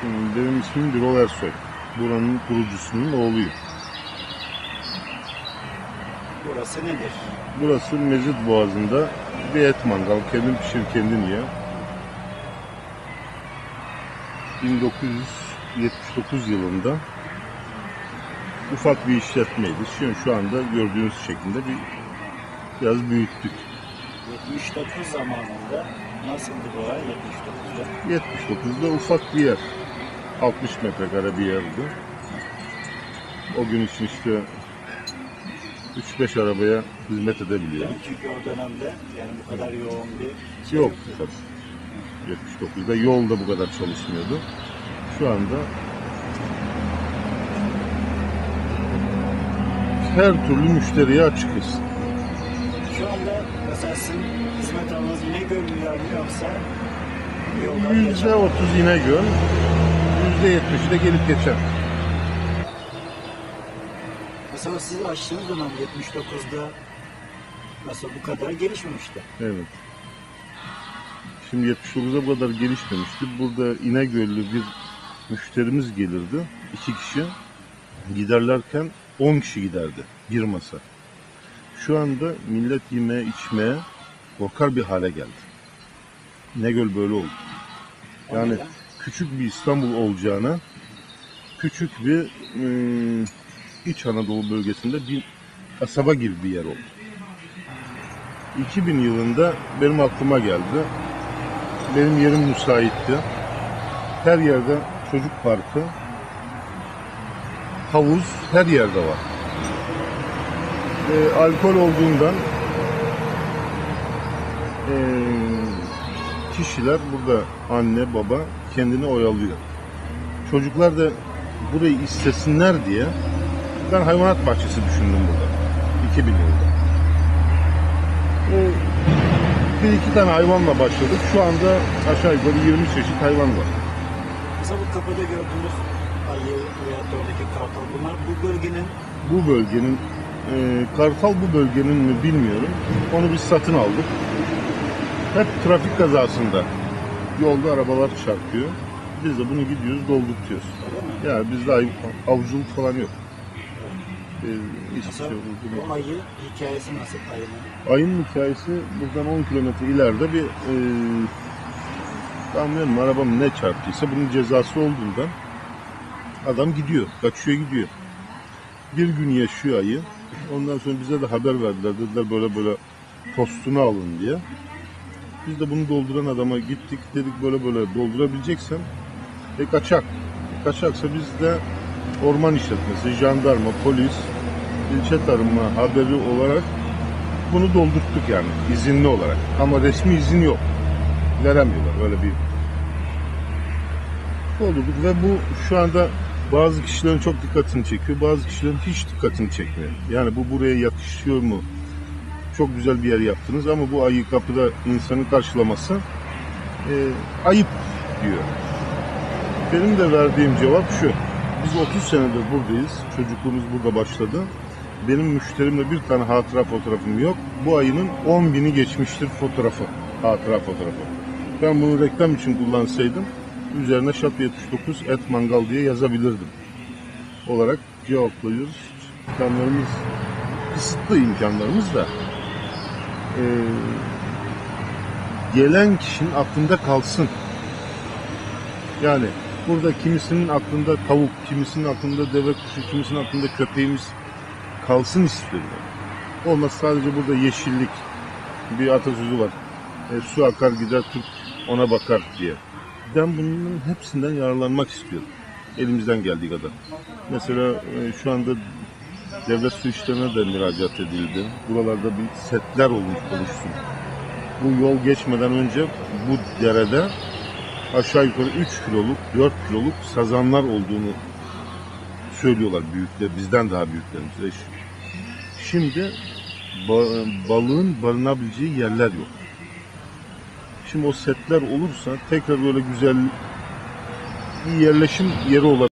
Şimdi benim ismim Birol Ersoy. Buranın kurucusunun oğluyum. Burası nedir? Burası Mezit Boğazı'nda bir et mangal. Kendin pişir kendin ye. 1979 yılında ufak bir işletmeydi. Şu, şu anda gördüğünüz şekilde bir biraz büyüttük. 79 zamanında nasıldı bu ay 79'da? 79'da ufak bir yer. 60 metrekare bir yerdi. O gün için işte 3-5 arabaya hizmet edebiliyor. Çünkü o dönemde yani bu kadar yoğun bir şey Yok tabii. 79'da yol da bu kadar çalışmıyordu. Şu anda her türlü müşteriye açıkız. Şu anda mesela sizin hizmet alanınız İnegöl'lüler mi yoksa Yüzde otuz İnegöl, yüzde yetmişi de gelip geçen. Mesela siz açtığınız dönem 79'da mesela bu kadar gelişmemişti. Evet. Şimdi 79'a bu kadar gelişmemişti. Burada İnegöllü bir müşterimiz gelirdi. iki kişi. Giderlerken 10 kişi giderdi. Bir masa. Şu anda millet yemeye içmeye korkar bir hale geldi. İnegöl böyle oldu. Yani neden? Küçük bir İstanbul olacağına küçük bir ıı, İç Anadolu bölgesinde bir kasaba gibi bir yer oldu. 2000 yılında benim aklıma geldi. Benim yerim müsaitti. Her yerde çocuk parkı, havuz her yerde var. Ee, alkol olduğundan ee, kişiler burada anne baba kendini oyalıyor. Çocuklar da burayı istesinler diye ben hayvanat bahçesi düşündüm burada. 2000 yılında. Ee, bir iki tane hayvanla başladık. Şu anda aşağı yukarı 20 çeşit hayvan var. Mesela bu kapıda gördüğünüz ayı veya da oradaki kartal bunlar bu bölgenin Bu bölgenin e, Kartal bu bölgenin mi bilmiyorum. Onu biz satın aldık. Hep trafik kazasında yolda arabalar çarpıyor. Biz de bunu gidiyoruz doldurtuyoruz. Yani bizde ay- avcılık falan yok. Ee, hiçbir şey Mesela yok. bu ayı hikayesi nasıl ayının? Ayın hikayesi buradan 10 kilometre ileride bir e, anlıyorum arabam ne çarptıysa bunun cezası olduğundan adam gidiyor, kaçıyor gidiyor. Bir gün yaşıyor ayı. Ondan sonra bize de haber verdiler. Dediler böyle böyle postunu alın diye. Biz de bunu dolduran adama gittik. Dedik böyle böyle doldurabileceksen e kaçak. Kaçaksa biz de orman işletmesi, jandarma, polis, ilçe tarımı haberi olarak bunu doldurttuk yani izinli olarak. Ama resmi izin yok. Veremiyorlar öyle bir. Doldurduk ve bu şu anda bazı kişilerin çok dikkatini çekiyor. Bazı kişilerin hiç dikkatini çekmiyor. Yani bu buraya yakışıyor mu? Çok güzel bir yer yaptınız ama bu ayı kapıda insanı karşılaması e, ayıp diyor. Benim de verdiğim cevap şu. Biz 30 senedir buradayız. Çocukluğumuz burada başladı. Benim müşterimle bir tane hatıra fotoğrafım yok. Bu ayının 10 bini geçmiştir fotoğrafı. Hatıra fotoğrafı. Ben bunu reklam için kullansaydım üzerine Şat 79 et mangal diye yazabilirdim. Olarak cevaplıyoruz. İmkanlarımız kısıtlı imkanlarımız da ee, gelen kişinin aklında kalsın. Yani burada kimisinin aklında tavuk, kimisinin aklında deve kuşu, kimisinin aklında köpeğimiz kalsın istiyorum. Olmaz sadece burada yeşillik bir atasözü var. E, su akar gider Türk ona bakar diye. Ben bunun hepsinden yararlanmak istiyorum. Elimizden geldiği kadar. Mesela e, şu anda devlet su işlerine de müracaat edildi. Buralarda bir setler olmuş oluşsun. Bu yol geçmeden önce bu derede aşağı yukarı 3 kiloluk, 4 kiloluk sazanlar olduğunu söylüyorlar büyükler, bizden daha büyüklerimiz. Şimdi ba- balığın barınabileceği yerler yok. Şimdi o setler olursa tekrar böyle güzel bir yerleşim yeri olabilir.